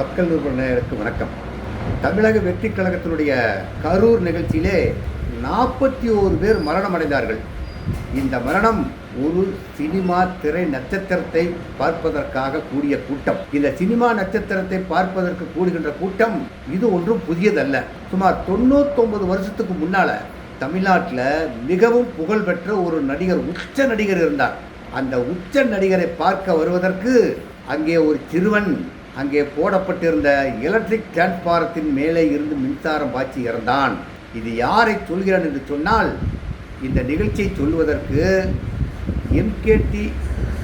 மக்கள் நிறுவனருக்கு வணக்கம். தமிழக வெற்றி கழகத்தினுடைய கரூர் நிகழ்ச்சியிலே நாற்பத்தி ஓரு பேர் மரணம் அடைந்தார்கள் இந்த மரணம் ஒரு சினிமா திரை நட்சத்திரத்தை பார்ப்பதற்காக கூடிய கூட்டம். இந்த சினிமா நட்சத்திரத்தை பார்ப்பதற்கு கூடுகின்ற கூட்டம் இது ஒன்றும் புதியதல்ல. சுமார் தொண்ணூத்தொன்பது வருஷத்துக்கு முன்னால தமிழ்நாட்டில் மிகவும் புகழ்பெற்ற ஒரு நடிகர் உச்ச நடிகர் இருந்தார். அந்த உச்ச நடிகரை பார்க்க வருவதற்கு அங்கே ஒரு சிறுவன் அங்கே போடப்பட்டிருந்த எலக்ட்ரிக் டிரான்ஸ்பாரத்தின் மேலே இருந்து மின்சாரம் பாய்ச்சி இறந்தான். இது யாரை சொல்கிறான் என்று சொன்னால் இந்த நிகழ்ச்சியை சொல்வதற்கு எம்கேடி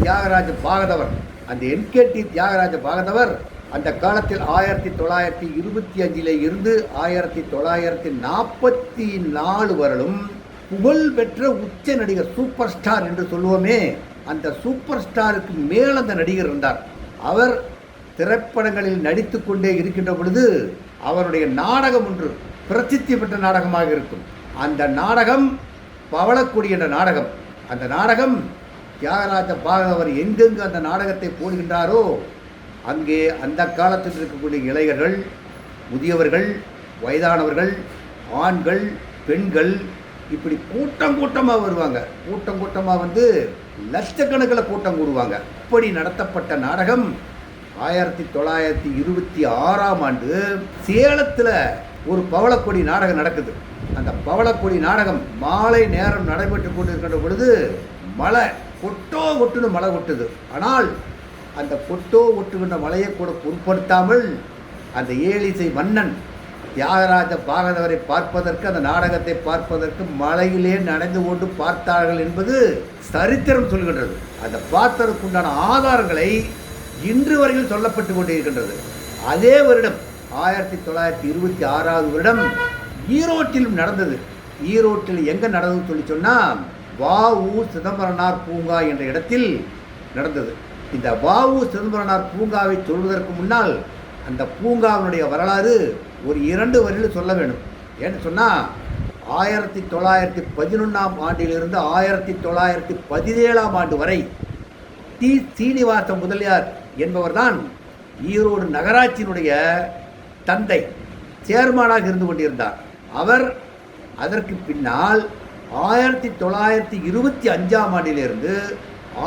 தியாகராஜ பாகதவர். அந்த எம்கேடி தியாகராஜ பாகதவர் அந்த காலத்தில் ஆயிரத்தி தொள்ளாயிரத்தி இருபத்தி அஞ்சில் இருந்து ஆயிரத்தி தொள்ளாயிரத்தி நாற்பத்தி நாலு வரலும் புகழ்பெற்ற உச்ச நடிகர் சூப்பர் ஸ்டார் என்று சொல்லுவோமே அந்த சூப்பர் ஸ்டாருக்கு மேல் அந்த நடிகர் இருந்தார். அவர் திரைப்படங்களில் நடித்து கொண்டே இருக்கின்ற பொழுது அவருடைய நாடகம் ஒன்று பிரசித்தி பெற்ற நாடகமாக இருக்கும். அந்த நாடகம் பவளக்குடி என்ற நாடகம். அந்த நாடகம் தியாகராஜ பாகவர் எங்கெங்கு அந்த நாடகத்தை போடுகின்றாரோ அங்கே அந்த காலத்தில் இருக்கக்கூடிய இளைஞர்கள் முதியவர்கள் வயதானவர்கள் ஆண்கள் பெண்கள் இப்படி கூட்டம் கூட்டமாக வருவாங்க. கூட்டம் கூட்டமாக வந்து லட்சக்கணக்கில் கூட்டம் கூடுவாங்க. இப்படி நடத்தப்பட்ட நாடகம் ஆயிரத்தி தொள்ளாயிரத்தி இருபத்தி ஆறாம் ஆண்டு சேலத்தில் ஒரு பவளக்கொடி நாடகம் நடக்குது. அந்த பவளக்கொடி நாடகம் மாலை நேரம் நடைபெற்று கொண்டிருக்கின்ற பொழுது மழை கொட்டோ ஒட்டுன்னு மழை கொட்டுது. ஆனால் அந்த கொட்டோ ஒட்டுகின்ற மலையை கூட பொருட்படுத்தாமல் அந்த ஏழிசை மன்னன் தியாகராஜ பாகதவரை பார்ப்பதற்கு அந்த நாடகத்தை பார்ப்பதற்கு மலையிலே நடந்து கொண்டு பார்த்தார்கள் என்பது சரித்திரம் சொல்கின்றது. அந்த பார்த்ததற்குண்டான ஆதாரங்களை இன்று வரையில் சொல்லப்பட்டு கொண்டிருக்கின்றது. அதே வருடம் ஆயிரத்தி தொள்ளாயிரத்தி இருபத்தி ஆறாவது வருடம் ஈரோட்டிலும் நடந்தது. ஈரோட்டில் எங்கே நடந்ததுன்னு சொல்லி சொன்னால் வா உ சிதம்பரனார் பூங்கா என்ற இடத்தில் நடந்தது. இந்த வா உ சிதம்பரனார் பூங்காவை சொல்வதற்கு முன்னால் அந்த பூங்காவினுடைய வரலாறு ஒரு இரண்டு வரியில் சொல்ல வேண்டும். ஏன்னு சொன்னால் ஆயிரத்தி தொள்ளாயிரத்தி பதினொன்றாம் ஆண்டிலிருந்து ஆயிரத்தி தொள்ளாயிரத்தி பதினேழாம் ஆண்டு வரை டி. சீனிவாச முதலியார் என்பவர்தான் ஈரோடு நகராட்சியினுடைய தந்தை சேர்மானாக இருந்து கொண்டிருந்தார். அவர் அதற்கு பின்னால் ஆயிரத்தி தொள்ளாயிரத்தி இருபத்தி அஞ்சாம் ஆண்டிலிருந்து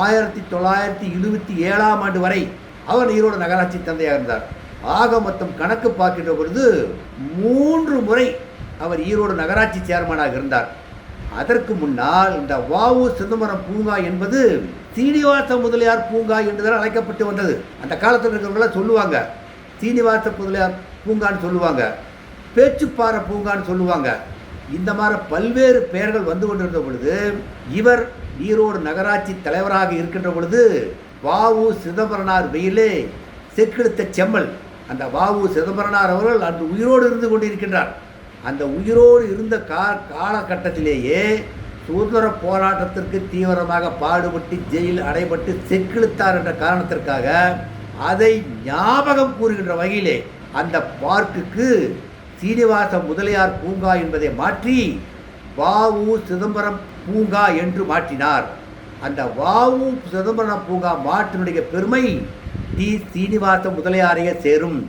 ஆயிரத்தி தொள்ளாயிரத்தி இருபத்தி ஏழாம் ஆண்டு வரை அவர் ஈரோடு நகராட்சி தந்தையாக இருந்தார். ஆக மொத்தம் கணக்கு பார்க்கின்ற பொழுது மூன்று முறை அவர் ஈரோடு நகராட்சி சேர்மனாக இருந்தார். அதற்கு முன்னால் இந்த வாவு சிதம்பரம் பூங்கா என்பது சீனிவாச முதலியார் பூங்கா என்றுதான் அழைக்கப்பட்டு வந்தது. அந்த காலத்தில் இருக்கிறவங்களாம் சொல்லுவாங்க. சீனிவாச முதலியார் பூங்கான்னு சொல்லுவாங்க. பேச்சுப்பாறை பூங்கான்னு சொல்லுவாங்க. இந்த மாதிரி பல்வேறு பெயர்கள் வந்து கொண்டிருந்த பொழுது இவர் ஈரோடு நகராட்சி தலைவராக இருக்கின்ற பொழுது வாவு சிதம்பரனார் வெயிலே செக்கெடுத்த செம்மல். அந்த வாவு சிதம்பரனார் அவர்கள் அன்று உயிரோடு இருந்து கொண்டிருக்கின்றார். அந்த உயிரோடு இருந்த கா காலகட்டத்திலேயே சுதந்திர போராட்டத்திற்கு தீவிரமாக பாடுபட்டு ஜெயில் அடைபட்டு செக்கிழுத்தார் என்ற காரணத்திற்காக அதை ஞாபகம் கூறுகின்ற வகையிலே அந்த பார்க்குக்கு சீனிவாச முதலியார் பூங்கா என்பதை மாற்றி வாவு சிதம்பரம் பூங்கா என்று மாற்றினார். அந்த வாவு சிதம்பரம் பூங்கா மாற்றினுடைய பெருமை டி. சீனிவாச முதலியாரையே சேரும்.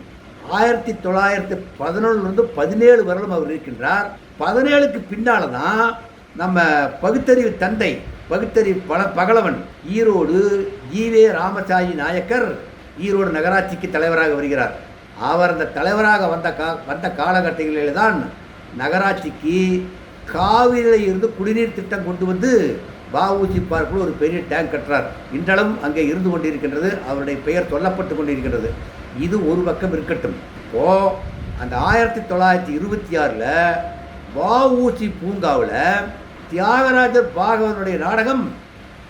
ஆயிரத்தி தொள்ளாயிரத்தி பதினொன்றுலேருந்து பதினேழு வருடம் அவர் இருக்கின்றார். பதினேழுக்கு பின்னால் தான் நம்ம பகுத்தறிவு தந்தை பகுத்தறிவு பல பகலவன் ஈரோடு ஈவே ராமசாயி நாயக்கர் ஈரோடு நகராட்சிக்கு தலைவராக வருகிறார். அவர் அந்த தலைவராக வந்த கா வந்த காலகட்டங்களில் தான் நகராட்சிக்கு காவிரியில் இருந்து குடிநீர் திட்டம் கொண்டு வந்து வஉசி பார்க்கில் ஒரு பெரிய டேங்க் கட்டுறார். இன்றளவும் அங்கே இருந்து கொண்டிருக்கின்றது. அவருடைய பெயர் சொல்லப்பட்டு கொண்டிருக்கின்றது. இது ஒரு பக்கம் இருக்கட்டும். ஓ அந்த ஆயிரத்தி தொள்ளாயிரத்தி இருபத்தி ஆறில் வஉசி பூங்காவில் தியாகராஜர் பாகவனுடைய நாடகம்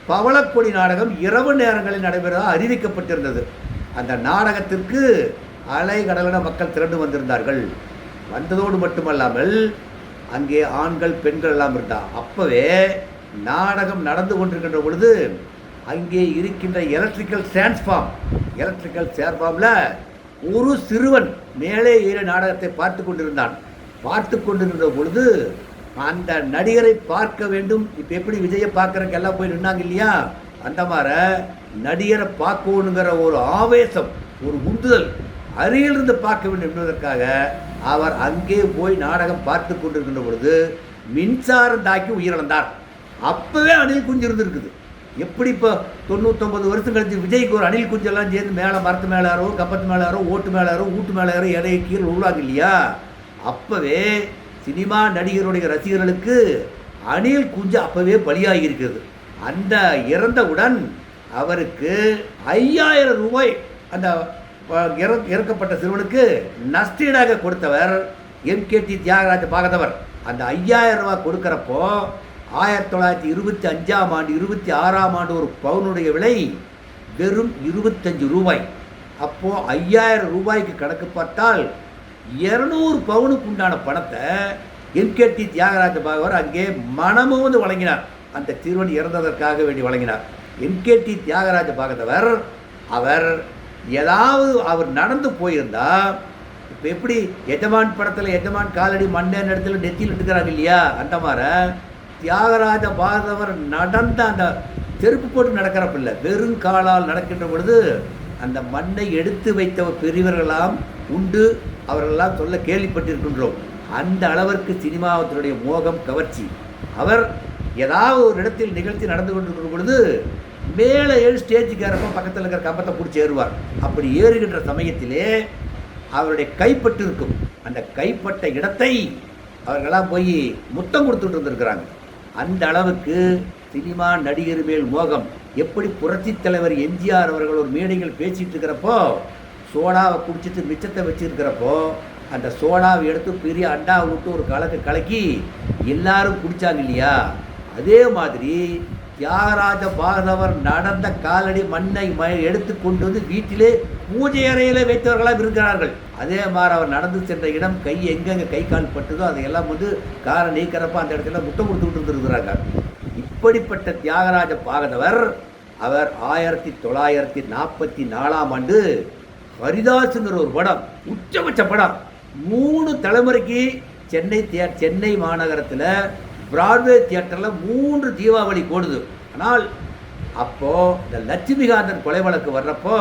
பவளக்கொடி நாடகம் இரவு நேரங்களில் நடைபெறதாக அறிவிக்கப்பட்டிருந்தது. அந்த நாடகத்திற்கு அலைகடலான மக்கள் திரண்டு வந்திருந்தார்கள். வந்ததோடு மட்டுமல்லாமல் அங்கே ஆண்கள் பெண்கள் எல்லாம் இருந்தா. அப்போவே நாடகம் நடந்து கொண்டிருக்கின்ற பொழுது அங்கே இருக்கின்ற எலக்ட்ரிக்கல் டிரான்ஸ்ஃபார்ம் எலக்ட்ரிக்கல் சேர்ஃபார்மில் ஒரு சிறுவன் மேலே ஏறி நாடகத்தை பார்த்து கொண்டிருந்தான். பார்த்து கொண்டிருந்த பொழுது அந்த நடிகரை பார்க்க வேண்டும். இப்போ எப்படி விஜயை பார்க்கறதுக்கு எல்லாம் போய் நின்னாங்க இல்லையா? அந்த மாதிரி நடிகரை பார்க்கணுங்கிற ஒரு ஆவேசம் ஒரு உந்துதல் அருகிலிருந்து பார்க்க வேண்டும் என்பதற்காக அவர் அங்கே போய் நாடகம் பார்த்து கொண்டிருக்கின்ற பொழுது மின்சாரம் தாக்கி உயிரிழந்தார். அப்போவே அணில் குஞ்சு இருந்திருக்குது. எப்படி இப்போ தொண்ணூத்தொம்பது வருஷம் கழிச்சு விஜய்க்கு ஒரு அணில் குஞ்செல்லாம் சேர்ந்து மேலே மரத்து மேலே ஏறோ கப்பத்து மேலே ஏறோ ஓட்டு மேலே ஏறோ ஊட்டு மேலே ஏறோ இடையை கீழே உருவாங்க இல்லையா? அப்போவே சினிமா நடிகருடைய ரசிகர்களுக்கு அணில் குஞ்சு அப்போவே பலியாகி இருக்கிறது. அந்த இறந்தவுடன் அவருக்கு ஐயாயிரம் ரூபாய் அந்த இற- இறக்கப்பட்ட சிறுவனுக்கு நஷ்டீடாக கொடுத்தவர் எம்கேடி தியாகராஜ பாகதவர். அந்த ஐயாயிரம் ரூபாய் கொடுக்குறப்போ ஆயிரத்தி தொள்ளாயிரத்தி இருபத்தி அஞ்சாம் ஆண்டு இருபத்தி ஆறாம் ஆண்டு ஒரு பவுனுடைய விலை வெறும் இருபத்தஞ்சு ரூபாய். அப்போது ஐயாயிரம் ரூபாய்க்கு கணக்கு பார்த்தால் இரநூறு பவுனுக்கு உண்டான பணத்தை என்கேடி தியாகராஜ பாகவர் அங்கே மனமுவது வழங்கினார். அந்த சிறுவன் இறந்ததற்காக வேண்டி வழங்கினார். என்கேடி தியாகராஜ பாகத்தவர் அவர் ஏதாவது அவர் நடந்து போயிருந்தா இப்போ எப்படி எஜமான் படத்தில் எஜமான் காலடி மண்ணே இடத்துல நெத்தியில் எடுக்கிறாங்க இல்லையா அந்த மாதிரி தியாகராஜ பாரதவர் நடந்த அந்த செருப்பு போட்டு நடக்கிறப்பில்லை வெறும் காலால் நடக்கின்ற பொழுது அந்த மண்ணை எடுத்து வைத்த பெரியவர்களாம் உண்டு. அவர்களெல்லாம் சொல்ல கேள்விப்பட்டிருக்கின்றோம். அந்த அளவிற்கு சினிமாவத்தினுடைய மோகம் கவர்ச்சி. அவர் ஏதாவது ஒரு இடத்தில் நிகழ்ச்சி நடந்து கொண்டிருக்கிற பொழுது மேலே ஏழு ஸ்டேஜுக்கு ஏறப்போ பக்கத்தில் இருக்கிற கம்பத்தை பிடிச்சி ஏறுவார். அப்படி ஏறுகின்ற சமயத்திலே அவருடைய கைப்பட்டு இருக்கும். அந்த கைப்பட்ட இடத்தை அவர்களாம் போய் முத்தம் கொடுத்துட்டு இருந்திருக்கிறாங்க அந்த அளவுக்கு சினிமா நடிகர் மேல் மோகம். எப்படி புரட்சித் தலைவர் எம்ஜிஆர் அவர்கள் ஒரு மேடைகள் பேசிகிட்டு இருக்கிறப்போ சோடாவை குடிச்சிட்டு மிச்சத்தை வச்சுருக்கிறப்போ அந்த சோடாவை எடுத்து பெரிய அண்டாவை விட்டு ஒரு கலக்கு கலக்கி எல்லாரும் குடிச்சாங்க இல்லையா? அதே மாதிரி தியாகராஜ பாகதவர் நடந்த காலடி மண்ணை ம எடுத்து கொண்டு வந்து வீட்டிலே பூஜை அறையில் வைத்தவர்களாக இருக்கிறார்கள். அதே மாதிரி அவர் நடந்து சென்ற இடம் கை எங்கெங்கே கை கால் பட்டதோ அதையெல்லாம் வந்து காரை நீக்கிறப்ப அந்த இடத்துல முட்டை கொடுத்துக்கிட்டு இருந்திருக்கிறாங்க இப்படிப்பட்ட தியாகராஜ பாகதவர் அவர் ஆயிரத்தி தொள்ளாயிரத்தி நாற்பத்தி நாலாம் ஆண்டு ஹரிதாஸுங்கிற ஒரு படம் உச்சபட்ச படம் மூணு தலைமுறைக்கு சென்னை தியே சென்னை மாநகரத்தில் பிராட்வே தியேட்டரில் மூன்று தீபாவளி ஓடுது ஆனால் அப்போது இந்த லட்சுமிகாந்தன் கொலை வழக்கு வர்றப்போ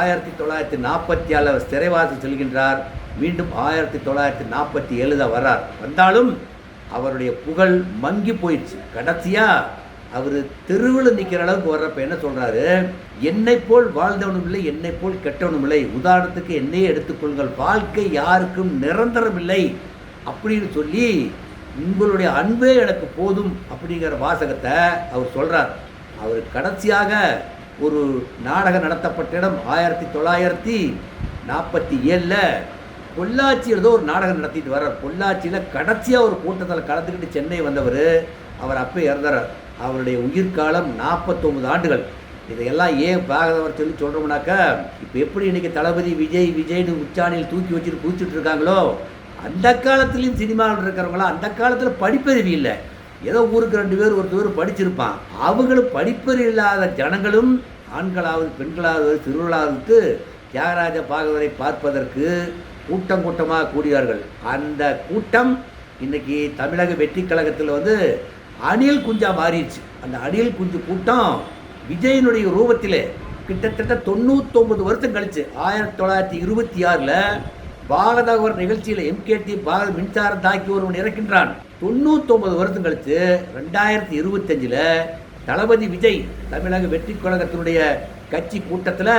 ஆயிரத்தி தொள்ளாயிரத்தி நாற்பத்தி ஏழில் சிறைவாசி செல்கின்றார். மீண்டும் ஆயிரத்தி தொள்ளாயிரத்தி நாற்பத்தி ஏழில் வர்றார். வந்தாலும் அவருடைய புகழ் மங்கி போயிடுச்சு. கடைசியாக அவர் தெருவில் நிற்கிற அளவுக்கு வர்றப்ப என்ன சொல்கிறாரு என்னை போல் வாழ்ந்தவனும் இல்லை என்னை போல் கெட்டவனும் இல்லை. உதாரணத்துக்கு என்னையே எடுத்துக்கொள்ளுங்கள். வாழ்க்கை யாருக்கும் நிரந்தரம் இல்லை அப்படின்னு சொல்லி உங்களுடைய அன்பே எனக்கு போதும் அப்படிங்கிற வாசகத்தை அவர் சொல்கிறார் அவர் கடைசியாக ஒரு நாடகம் நடத்தப்பட்ட இடம் ஆயிரத்தி தொள்ளாயிரத்தி நாற்பத்தி ஏழில் பொள்ளாச்சியில் ஏதோ ஒரு நாடகம் நடத்திட்டு வர்றார். பொள்ளாச்சியில் கடைசியாக ஒரு கூட்டத்தில் கலந்துக்கிட்டு சென்னை வந்தவர் அவர் அப்போ இறந்தார். அவருடைய உயிர்காலம் நாற்பத்தொம்பது ஆண்டுகள். இதையெல்லாம் ஏன் பாகதவர் சொல்லி சொல்கிறோம்னாக்கா இப்போ எப்படி இன்றைக்கி தளபதி விஜய் விஜய்னு உச்சாணியில் தூக்கி வச்சுட்டு குதிச்சுட்டு இருக்காங்களோ அந்த காலத்துலேயும் சினிமாவில் இருக்கிறவங்களாம் அந்த காலத்தில் படிப்பறிவு இல்லை. ஏதோ ஊருக்கு ரெண்டு பேர் ஒருத்தர் பேர் படிச்சிருப்பான். அவங்களும் படிப்பறிவு இல்லாத ஜனங்களும் ஆண்களாவது பெண்களாவது திருவிழாவுக்கு தியாகராஜ பாகவரை பார்ப்பதற்கு கூட்டம் கூட்டமாக கூடியார்கள் அந்த கூட்டம் இன்றைக்கி தமிழக வெற்றி கழகத்தில் வந்து அணில் குஞ்சா மாறிடுச்சு. அந்த அணில் குஞ்சு கூட்டம் விஜயனுடைய ரூபத்திலே கிட்டத்தட்ட தொண்ணூத்தொம்பது வருஷம் கழிச்சு ஆயிரத்தி தொள்ளாயிரத்தி இருபத்தி ஆறில் பாகதவர் நிகழ்ச்சியில் எம்கேடி பாக மின்சாரம் தாக்கி ஒருவன் இறக்கின்றான். தொண்ணூத்தொம்பது வருஷம் கழித்து ரெண்டாயிரத்தி இருபத்தஞ்சில் தளபதி விஜய் தமிழக வெற்றி கழகத்தினுடைய கட்சி கூட்டத்தில்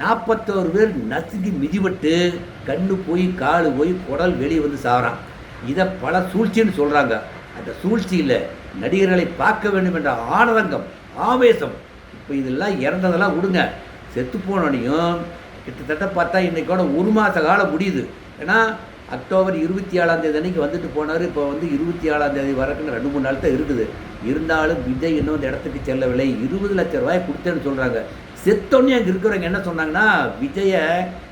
நாற்பத்தோரு பேர் நசுங்கி மிதிபட்டு கண்ணு போய் காலு போய் குடல் வெளியே வந்து சாவறான் இதை பல சூழ்ச்சின்னு சொல்கிறாங்க அந்த சூழ்ச்சியில் நடிகர்களை பார்க்க வேண்டும் என்ற ஆனரங்கம் ஆவேசம் இப்போ இதெல்லாம் இறந்ததெல்லாம் விடுங்க. செத்து போனோனையும் கிட்டத்தட்ட பார்த்தா இன்றைக்கோட ஒரு மாத காலம் முடியுது. ஏன்னா அக்டோபர் இருபத்தி ஏழாம் தேதி வந்துட்டு போனார். இப்போ வந்து இருபத்தி ஏழாம் தேதி ரெண்டு மூணு நாள் தான் இருக்குது. இருந்தாலும் விஜய் இன்னும் அந்த இடத்துக்கு செல்லவில்லை. இருபது லட்சம் ரூபாய் கொடுத்தேன்னு சொல்கிறாங்க செத்தோன்னே அங்கே இருக்கிறவங்க என்ன சொன்னாங்கன்னா விஜயை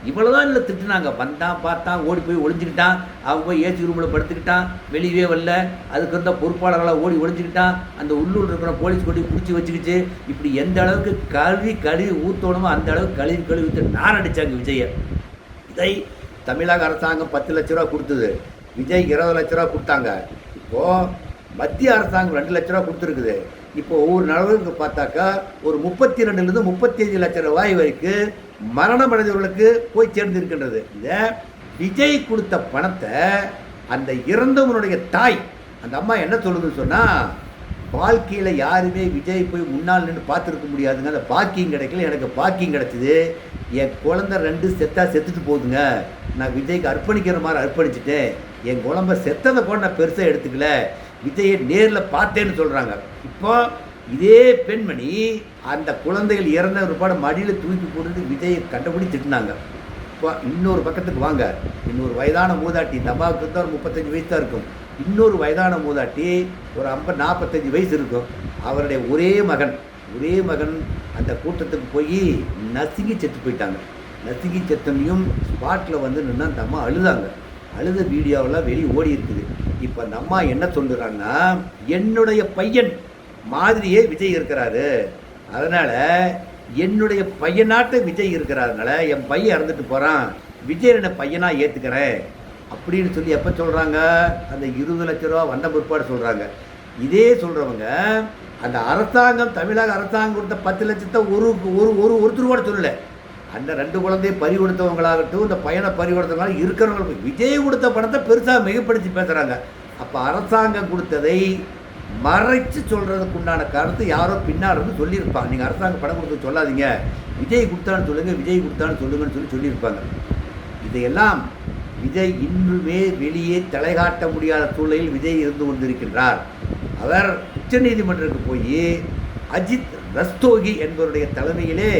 இவ்வளோதான் இல்லை திட்டுனாங்க. வந்தான் பார்த்தான் ஓடி போய் ஒளிஞ்சுக்கிட்டான். அவன் போய் ஏசி ரூமில் படுத்துக்கிட்டான். வெளியவே வரல. அதுக்கு இருந்த பொறுப்பாளர்களாக ஓடி ஒளிஞ்சுக்கிட்டான். அந்த உள்ளூர் இருக்கிற போலீஸ் கொண்டு பிடிச்சி வச்சுக்கிச்சு. இப்படி எந்த அளவுக்கு கழுவி கழுவி ஊற்றணுமோ அந்த அளவுக்கு கழுவி கழுவி ஊற்றி நான் அடித்தாங்க விஜயை. இதை தமிழக அரசாங்கம் பத்து லட்ச ரூபா கொடுத்தது. விஜய் இருபது லட்ச ரூபா கொடுத்தாங்க. இப்போது மத்திய அரசாங்கம் ரெண்டு லட்ச ரூபா கொடுத்துருக்குது. இப்போ ஒவ்வொரு நபருக்கு பார்த்தாக்கா ஒரு முப்பத்தி ரெண்டுலேருந்து முப்பத்தி லட்சம் ரூபாய் வரைக்கும் மரணம் அடைந்தவர்களுக்கு போய் சேர்ந்திருக்கின்றது. இதை விஜய் கொடுத்த பணத்தை அந்த இறந்தவனுடைய தாய் அந்த அம்மா என்ன சொல்லுதுன்னு சொன்னால் வாழ்க்கையில் யாருமே விஜய் போய் முன்னால் நின்று பார்த்துருக்க முடியாதுங்க. அந்த பாக்கியம் கிடைக்கல எனக்கு பாக்கியம் கிடச்சிது. என் குழந்தை ரெண்டு செத்தா செத்துட்டு போகுதுங்க. நான் விஜய்க்கு அர்ப்பணிக்கிற மாதிரி அர்ப்பணிச்சிட்டேன். என் குழம்ப செத்ததை கூட நான் பெருசாக எடுத்துக்கல. விஜயை நேரில் பார்த்தேன்னு சொல்கிறாங்க இப்போ இதே பெண்மணி அந்த குழந்தைகள் இறந்த ஒருபாடு மடியில் தூக்கி போட்டுட்டு விஜயை கண்டபடி திட்டினாங்க. இப்போ இன்னொரு பக்கத்துக்கு வாங்க. இன்னொரு வயதான மூதாட்டி தபாவுக்கு அம்மாவுக்கு தான் ஒரு முப்பத்தஞ்சு வயசு தான் இருக்கும். இன்னொரு வயதான மூதாட்டி ஒரு ஐம்பது நாற்பத்தஞ்சு வயசு இருக்கும். அவருடைய ஒரே மகன் ஒரே மகன் அந்த கூட்டத்துக்கு போய் நசுங்கி செத்து போயிட்டாங்க. நசுங்கி செத்தனையும் ஸ்பாட்டில் வந்து நின்று அந்த அம்மா அழுதாங்க. அழுத வீடியோவெல்லாம் வெளியே ஓடி இருக்குது. இப்போ அந்த அம்மா என்ன சொல்லுறாங்கன்னா என்னுடைய பையன் மாதிரியே விஜய் இருக்கிறாரு. அதனால் என்னுடைய பையனாட்ட விஜய் இருக்கிறாருனால என் பையன் இறந்துட்டு போகிறான் விஜய் என்ன பையனாக ஏற்றுக்கிறேன் அப்படின்னு சொல்லி எப்போ சொல்கிறாங்க அந்த இருபது லட்ச ரூபா வந்த பிற்பாடு சொல்கிறாங்க இதே சொல்கிறவங்க அந்த அரசாங்கம் தமிழக அரசாங்கம் கொடுத்த பத்து லட்சத்தை ஒரு ஒரு ஒரு ஒருத்தர் கூட சொல்லலை. அந்த ரெண்டு குழந்தையை பறி கொடுத்தவங்களாகட்டும் இந்த பையனை பறி கொடுத்தவங்களாக இருக்கிறவங்களுக்கு விஜய் கொடுத்த பணத்தை பெருசாக மிகப்படுத்தி பேசுகிறாங்க அப்போ அரசாங்கம் கொடுத்ததை மறைச்சு சொல்கிறதுக்கு உண்டான கருத்து யாரோ பின்னால் இருந்து சொல்லியிருப்பாங்க. நீங்கள் அரசாங்கம் படம் கொடுத்து சொல்லாதீங்க. விஜய் கொடுத்தான்னு சொல்லுங்கள் விஜய் கொடுத்தான்னு சொல்லுங்கன்னு சொல்லி சொல்லியிருப்பாங்க. இதையெல்லாம் விஜய் இன்றுமே வெளியே தலைகாட்ட முடியாத சூழலில் விஜய் இருந்து கொண்டிருக்கின்றார். அவர் உச்சநீதிமன்றத்துக்கு போய் அஜித் ரஸ்தோகி என்பவருடைய தலைமையிலே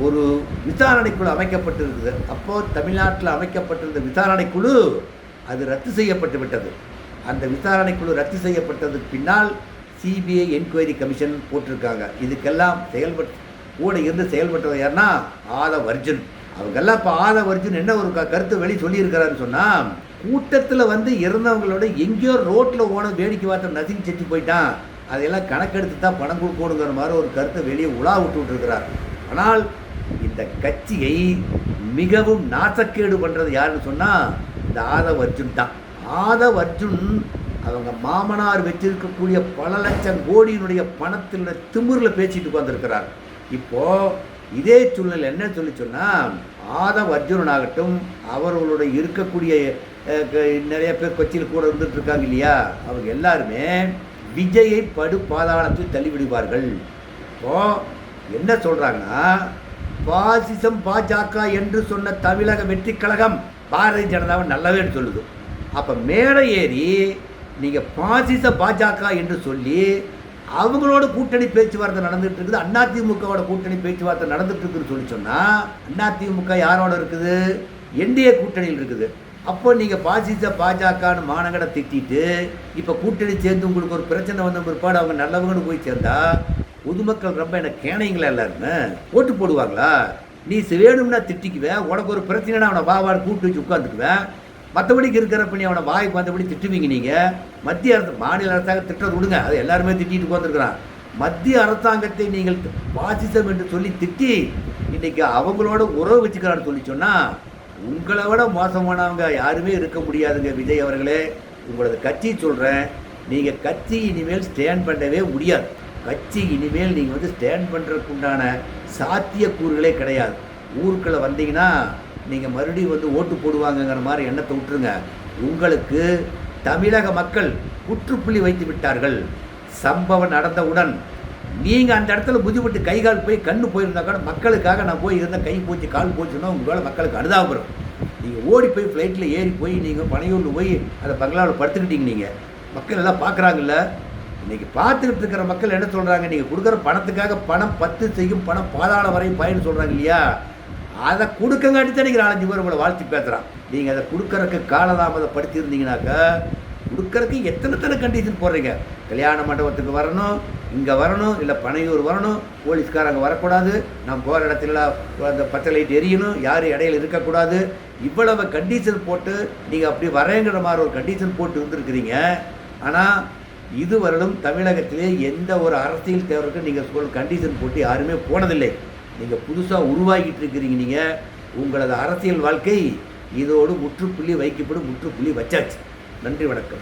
ஒரு விசாரணைக்குழு அமைக்கப்பட்டிருக்குது அப்போது தமிழ்நாட்டில் அமைக்கப்பட்டிருந்த விசாரணைக்குழு அது ரத்து செய்யப்பட்டு விட்டது. அந்த விசாரணைக்குழு ரத்து செய்யப்பட்டதுக்கு பின்னால் சிபிஐ என்கொயரி கமிஷன் போட்டிருக்காங்க. இதுக்கெல்லாம் செயல்பட்டு கூட இருந்து செயல்பட்டவர் யாருன்னா ஆதவ் அர்ஜுன் அவங்கெல்லாம் இப்போ ஆதவ் அர்ஜுன் என்ன ஒரு க- கருத்து வெளி சொல்லியிருக்கிறாருன்னு சொன்னால் கூட்டத்தில் வந்து இறந்தவங்களோட எங்கேயோ ரோட்டில் ஓன வேடிக்கை பார்த்து நசுங்கி செத்து போயிட்டான். அதையெல்லாம் கணக்கெடுத்து தான் பணம் கொடுக்கணுங்கிற மாதிரி ஒரு கருத்தை வெளியே உலா விட்டு விட்டுருக்கிறார். ஆனால் இந்த கட்சியை மிகவும் நாசக்கேடு பண்ணுறது யாருன்னு சொன்னால் இந்த ஆதவ் அர்ஜுன் தான். ஆதவ் அர்ஜுன் அவங்க மாமனார் வச்சிருக்கக்கூடிய பல லட்சம் கோடியினுடைய பணத்தில் திமிரில் பேசிட்டு உட்காந்துருக்கிறார் இப்போ இதே சூழ்நிலை என்ன சொல்லி சொன்னால் ஆதவ் அர்ஜுனனாகட்டும் அவர்களுடைய இருக்கக்கூடிய நிறைய பேர் கொச்சியில் கூட இருந்துட்டு இருக்காங்க இல்லையா? அவங்க எல்லாருமே விஜயை படு பாதாளத்தில் தள்ளிவிடுவார்கள். இப்போது என்ன சொல்கிறாங்கன்னா பாசிசம் பாஜக என்று சொன்ன தமிழக வெற்றி கழகம் பாரதிய ஜனதாவை நல்லவே சொல்லுது. அப்போ மேடை ஏறி நீங்கள் பாசிச பாஜக என்று சொல்லி அவங்களோட கூட்டணி பேச்சுவார்த்தை நடந்துட்டு இருக்குது அதிமுகவோட கூட்டணி பேச்சுவார்த்தை நடந்துட்டு இருக்குன்னு சொல்லி சொன்னால் அதிமுக யாரோட இருக்குது? என்டிஏ கூட்டணியில் இருக்குது. அப்போ நீங்கள் பாசிச பாஜகன்னு மானங்கட திட்டிட்டு இப்போ கூட்டணி சேர்ந்து உங்களுக்கு ஒரு பிரச்சனை வந்த பிற்பாடு அவங்க நல்லவங்கன்னு போய் சேர்ந்தா பொதுமக்கள் ரொம்ப என்ன கேணைங்களா எல்லாருமே? ஓட்டு போடுவாங்களா? நீ வேணும்னா திட்டிக்குவேன் உனக்கு ஒரு பிரச்சனைனா அவனை வா கூப்பிட்டு வச்சு உட்காந்துக்குவேன் மற்றபடிக்கு இருக்கிறப்ப நீ அவனை வாய்க்கு வந்தபடி திட்டுவீங்க நீங்கள் மத்திய அரசு மாநில அரசாங்கம் திட்டுறது விடுங்க. அது எல்லாருமே திட்டிட்டு உட்காந்துருக்குறான். மத்திய அரசாங்கத்தை நீங்கள் பாசிசம் என்று சொல்லி திட்டி இன்னைக்கு அவங்களோட உறவு வச்சுக்கிறான்னு சொல்லி சொன்னால் உங்களை விட மோசமானவங்க யாருமே இருக்க முடியாதுங்க விஜய் அவர்களே. உங்களது கட்சி சொல்கிறேன் நீங்கள் கட்சி இனிமேல் ஸ்டேண்ட் பண்ணவே முடியாது. கட்சி இனிமேல் நீங்கள் வந்து ஸ்டேண்ட் பண்ணுறதுக்கு உண்டான சாத்தியக்கூறுகளே கிடையாது. ஊருக்குள்ளே வந்தீங்கன்னா நீங்கள் மறுபடியும் வந்து ஓட்டு போடுவாங்கங்கிற மாதிரி எண்ணத்தை விட்டுருங்க. உங்களுக்கு தமிழக மக்கள் குற்றுப்புள்ளி வைத்து விட்டார்கள். சம்பவம் நடந்தவுடன் நீங்கள் அந்த இடத்துல புதிப்பட்டு கை கால் போய் கண்ணு போயிருந்தா கூட மக்களுக்காக நான் போய் இருந்தால் கை போச்சு கால் போச்சுன்னா உங்களால் மக்களுக்கு அனுதாபம் நீங்கள் ஓடி போய் ஃப்ளைட்டில் ஏறி போய் நீங்கள் பனையூரில் போய் அந்த பங்களாவில் படுத்துக்கிட்டீங்க நீங்கள் மக்கள் எல்லாம் பார்க்குறாங்கல்ல இன்னைக்கு பார்த்துக்கிட்டு இருக்கிற மக்கள் என்ன சொல்கிறாங்க நீங்கள் கொடுக்குற பணத்துக்காக பணம் பத்து செய்யும் பணம் பாதாள வரையும் பயன்னு சொல்கிறாங்க இல்லையா? அதை கொடுக்கங்காட்டி தான் நீங்கள் நாலஞ்சு பேர் உங்களை வாழ்த்தி பேசுகிறான் நீங்கள் அதை கொடுக்கறக்கு காலதாமதப்படுத்தி இருந்தீங்கன்னாக்கா கொடுக்கறதுக்கு எத்தனை எத்தனை கண்டிஷன் போடுறீங்க? கல்யாண மண்டபத்துக்கு வரணும் இங்கே வரணும் இல்லை பனையூர் வரணும் போலீஸ்காரங்க வரக்கூடாது நான் போகிற இடத்துல அந்த பச்சை லைட் எரியணும் யாரும் இடையில இருக்கக்கூடாது. இவ்வளவு கண்டிஷன் போட்டு நீங்கள் அப்படி வரேங்கிற மாதிரி ஒரு கண்டிஷன் போட்டு இருந்திருக்கிறீங்க. ஆனால் இதுவரையிலும் தமிழகத்திலே எந்த ஒரு அரசியல் தேர்வுக்கு நீங்கள் சொல் கண்டிஷன் போட்டு யாருமே போனதில்லை. நீங்கள் புதுசாக உருவாக்கிட்டு இருக்கிறீங்க நீங்கள் உங்களது அரசியல் வாழ்க்கை இதோடு முற்றுப்புள்ளி வைக்கப்படும் முற்றுப்புள்ளி வச்சாச்சு. நன்றி வணக்கம்.